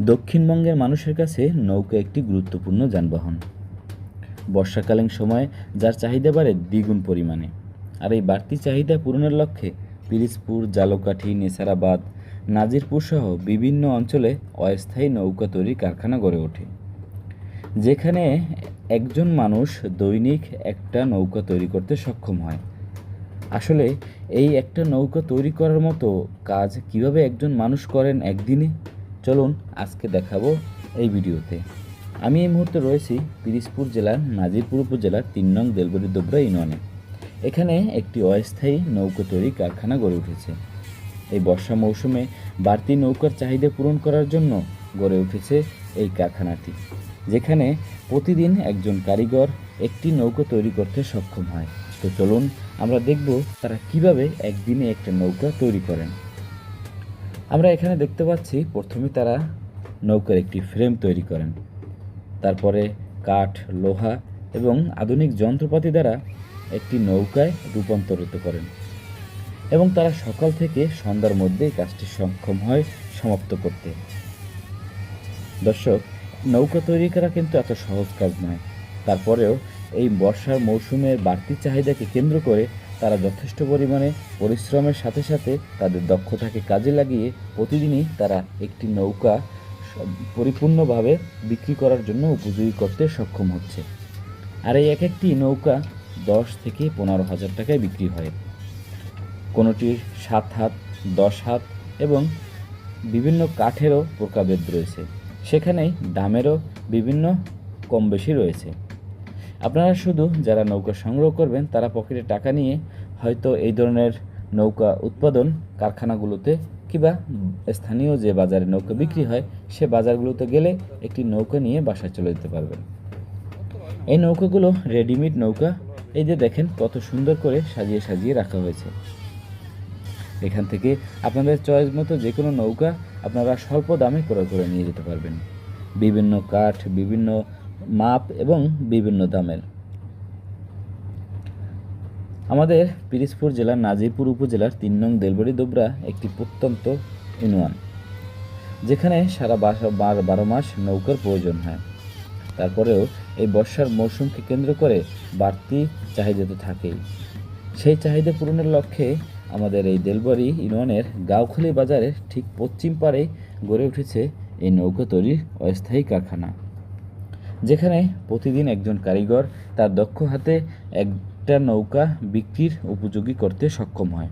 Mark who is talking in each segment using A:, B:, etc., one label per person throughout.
A: দক্ষিণবঙ্গের মানুষের কাছে নৌকা একটি গুরুত্বপূর্ণ যানবাহন। বর্ষাকালীন সময়ে যার চাহিদা বাড়ে দ্বিগুণ পরিমাণে। আর এই বাড়তি চাহিদা পূরণের লক্ষ্যে পিরিজপুর, জালকাঠি, নেসারাবাদ নাজিরপুর সহ বিভিন্ন অঞ্চলে অস্থায়ী নৌকা তৈরির কারখানা গড়ে ওঠে। যেখানে একজন মানুষ দৈনিক একটা নৌকা তৈরি করতে সক্ষম হয়। আসলে এই একটা নৌকা তৈরি করার মতো কাজ কীভাবে একজন মানুষ করেন একদিনে? চলুন আজকে দেখাবো এই ভিডিওতে। আমি এই মুহূর্তে রয়েছি পিরিজপুর জেলার নাজিরপুর উপজেলার তিন নং দেলবরি দোবরা ইউনিয়নে। এখানে একটি অস্থায়ী নৌকা তৈরি কারখানা গড়ে উঠেছে। এই বর্ষা মৌসুমে বাড়তি নৌকার চাহিদা পূরণ করার জন্য গড়ে উঠেছে এই কারখানাটি, যেখানে প্রতিদিন একজন কারিগর একটি নৌকা তৈরি করতে সক্ষম হয়। তো চলুন আমরা দেখব তারা কীভাবে একদিনে একটা নৌকা তৈরি করেন। আমরা এখানে দেখতে পাচ্ছি প্রথমে তারা নৌকার একটি ফ্রেম তৈরি করেন। তারপরে কাঠ, লোহা এবং আধুনিক যন্ত্রপাতি দ্বারা একটি নৌকায় রূপান্তরিত করেন এবং তারা সকাল থেকে সন্ধ্যার মধ্যেই কাজটি সক্ষম হয় সমাপ্ত করতে। দর্শক, নৌকা তৈরি করা কিন্তু এত সহজ কাজ নয়। তারপরেও এই বর্ষার মৌসুমের বাড়তি চাহিদাকে কেন্দ্র করে তারা যথেষ্ট পরিমাণে পরিশ্রমের সাথে সাথে তাদের দক্ষতাকে কাজে লাগিয়ে প্রতিদিনই তারা একটি নৌকা পরিপূর্ণভাবে বিক্রি করার জন্য উপযোগী করতে সক্ষম হচ্ছে। আর এই এক একটি নৌকা দশ থেকে পনেরো হাজার টাকায় বিক্রি হয়। কোনোটির সাত হাত, দশ হাত এবং বিভিন্ন কাঠেরও প্রকারভেদ রয়েছে। সেখানেই দামেরও বিভিন্ন কম বেশি রয়েছে। আপনারা শুধু যারা নৌকা সংগ্রহ করবেন, তারা পকেটে টাকা নিয়ে হয়তো এই ধরনের নৌকা উৎপাদন কারখানাগুলোতে কিংবা স্থানীয় যে বাজারে নৌকা বিক্রি হয়, সে বাজারগুলোতে গেলে একটি নৌকা নিয়ে বাসায় চলে যেতে পারবেন। এই নৌকাগুলো রেডিমেড নৌকা। এই যে দেখেন কত সুন্দর করে সাজিয়ে সাজিয়ে রাখা হয়েছে। এখান থেকে আপনাদের চয়েস মতো যে কোনো নৌকা আপনারা স্বল্প দামে ক্রয় করে নিয়ে যেতে পারবেন। বিভিন্ন কাঠ, বিভিন্ন মাপ এবং বিভিন্ন দামের। আমাদের পিরিজপুর জেলার নাজিরপুর উপজেলার তিন নং দেলবড়ি দোবরা একটি প্রত্যন্ত ইউনিয়ন, যেখানে সারা বার- বারো মাস নৌকার প্রয়োজন হয়। তারপরেও এই বর্ষার মৌসুমকে কেন্দ্র করে বাড়তি চাহিদা তো থাকেই। সেই চাহিদা পূরণের লক্ষ্যে আমাদের এই দেলবাড়ি ইউনিয়নের গাওখালি বাজারের ঠিক পশ্চিম পাড়ে গড়ে উঠেছে এই নৌকা তৈরির অস্থায়ী কারখানা। যেখানে প্রতিদিন একজন কারিগর তার দক্ষ হাতে একটা নৌকা বিক্রির উপযোগী করতে সক্ষম হয়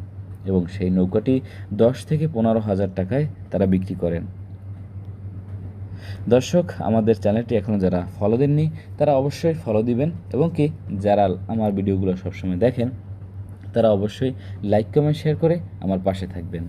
A: এবং সেই নৌকাটি দশ থেকে পনেরো হাজার টাকায় তারা বিক্রি করেন। দর্শক, আমাদের চ্যানেলটি এখনও যারা ফলো দেননি, তারা অবশ্যই ফলো দিবেন এবং কি যারা আমার ভিডিওগুলো সবসময় দেখেন, তারা অবশ্যই লাইক কমেন্ট শেয়ার করে আমার পাশে থাকবেন।